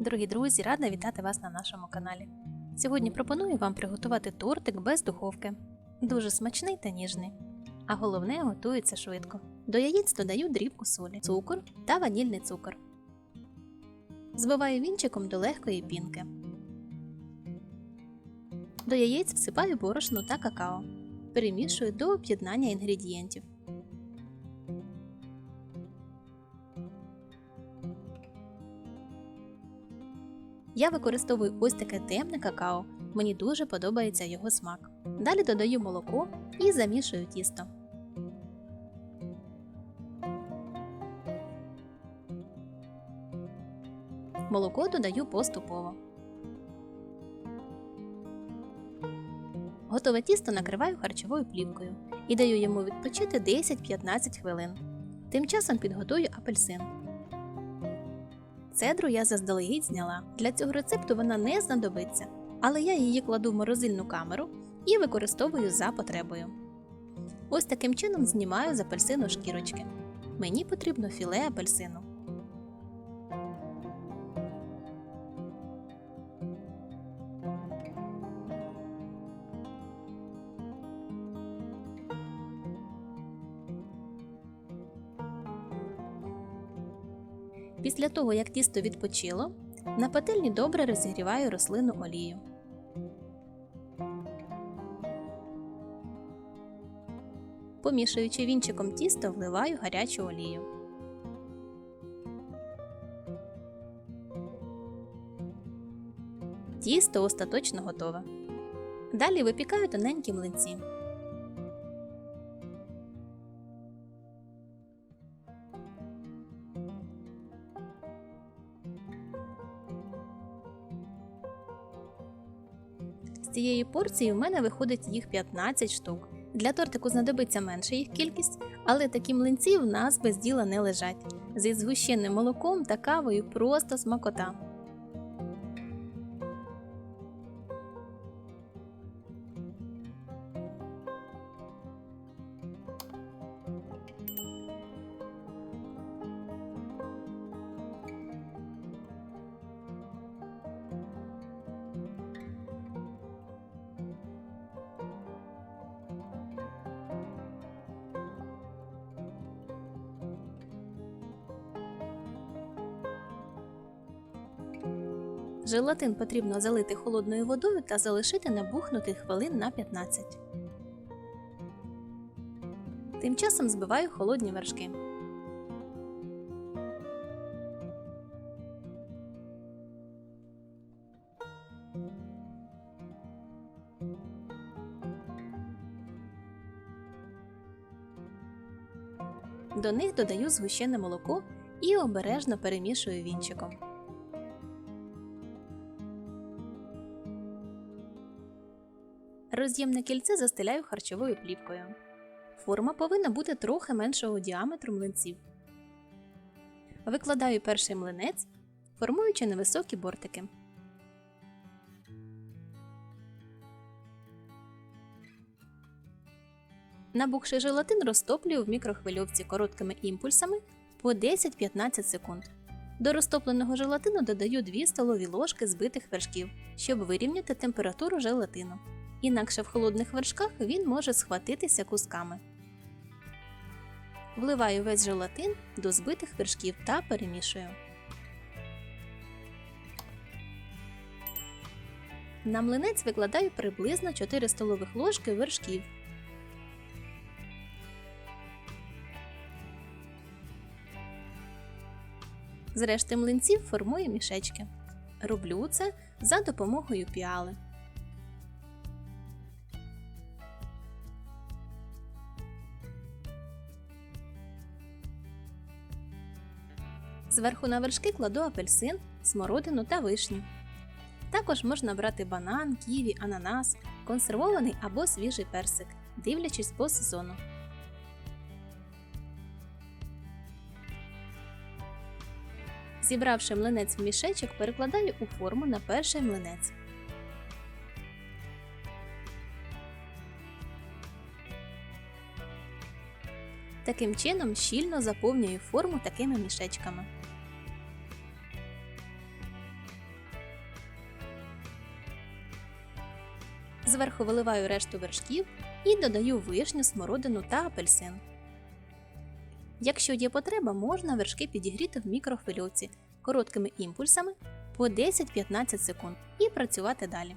Дорогі друзі, рада вітати вас на нашому каналі. Сьогодні пропоную вам приготувати тортик без духовки. Дуже смачний та ніжний. А головне готується швидко. До яєць додаю дрібку солі, цукор та ванільний цукор. Збиваю вінчиком до легкої пінки. До яєць всипаю борошно та какао. Перемішую до об'єднання інгредієнтів. Я використовую ось таке темне какао. Мені дуже подобається його смак. Далі додаю молоко і замішую тісто. Молоко додаю поступово. Готове тісто накриваю харчовою плівкою і даю йому відпочити 10-15 хвилин. Тим часом підготую апельсин. Цедру я заздалегідь зняла. Для цього рецепту вона не знадобиться, але я її кладу в морозильну камеру і використовую за потребою. Ось таким чином знімаю з апельсину шкірочки. Мені потрібно філе апельсину. Після того, як тісто відпочило, на пательні добре розігріваю рослинну олію. Помішуючи вінчиком тісто, вливаю гарячу олію. Тісто остаточно готове. Далі випікаю тоненькі млинці. Цієї порції в мене виходить їх 15 штук. Для тортику знадобиться менша їх кількість, але такі млинці в нас без діла не лежать. Зі згущеним молоком та кавою просто смакота. Желатин потрібно залити холодною водою та залишити набухнути хвилин на 15. Тим часом збиваю холодні вершки. До них додаю згущене молоко і обережно перемішую вінчиком. Роз'ємне кільце застеляю харчовою плівкою. Форма повинна бути трохи меншого діаметру млинців. Викладаю перший млинець, формуючи невисокі бортики. Набухший желатин розтоплюю в мікрохвильовці короткими імпульсами по 10-15 секунд. До розтопленого желатину додаю 2 столові ложки збитих вершків, щоб вирівняти температуру желатину. Інакше в холодних вершках він може схватитися кусками. Вливаю весь желатин до збитих вершків та перемішую. На млинець викладаю приблизно 4 столових ложки вершків. З решти млинців формую мішечки. Роблю це за допомогою піали. Зверху на вершки кладу апельсин, смородину та вишню. Також можна брати банан, ківі, ананас, консервований або свіжий персик, дивлячись по сезону. Зібравши млинець в мішечок, перекладаю у форму на перший млинець. Таким чином щільно заповнюю форму такими мішечками. Зверху виливаю решту вершків і додаю вишню, смородину та апельсин. Якщо є потреба, можна вершки підігріти в мікрохвильовці короткими імпульсами по 10-15 секунд і працювати далі.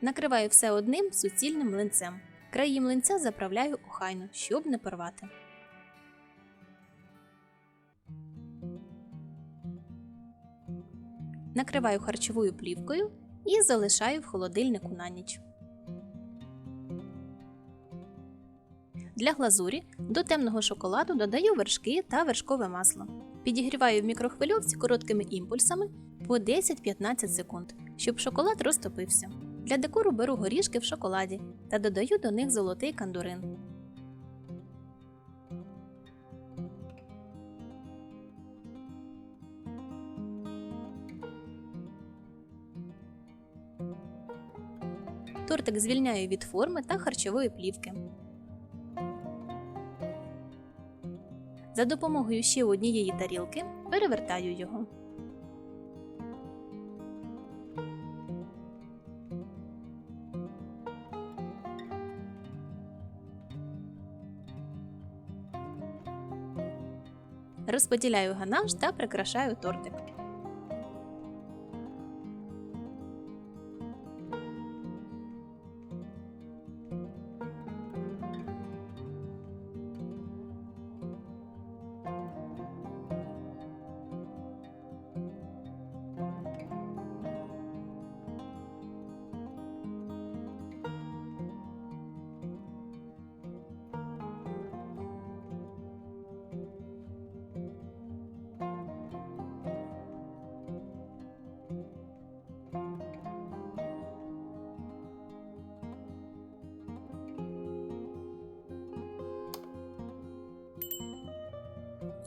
Накриваю все одним суцільним млинцем. Краї млинця заправляю охайно, щоб не порвати. Накриваю харчовою плівкою і залишаю в холодильнику на ніч. Для глазурі до темного шоколаду додаю вершки та вершкове масло. Підігріваю в мікрохвильовці короткими імпульсами по 10-15 секунд, щоб шоколад розтопився. Для декору беру горішки в шоколаді та додаю до них золотий кандурин. Тортик звільняю від форми та харчової плівки. За допомогою ще однієї тарілки перевертаю його. Розподіляю ганаш та прикрашаю тортик.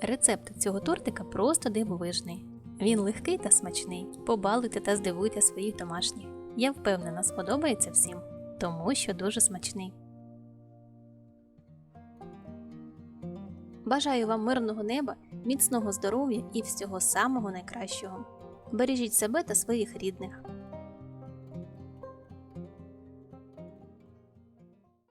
Рецепт цього тортика просто дивовижний. Він легкий та смачний. Побалуйте та здивуйте своїх домашніх. Я впевнена, сподобається всім, тому що дуже смачний. Бажаю вам мирного неба, міцного здоров'я і всього самого найкращого. Бережіть себе та своїх рідних.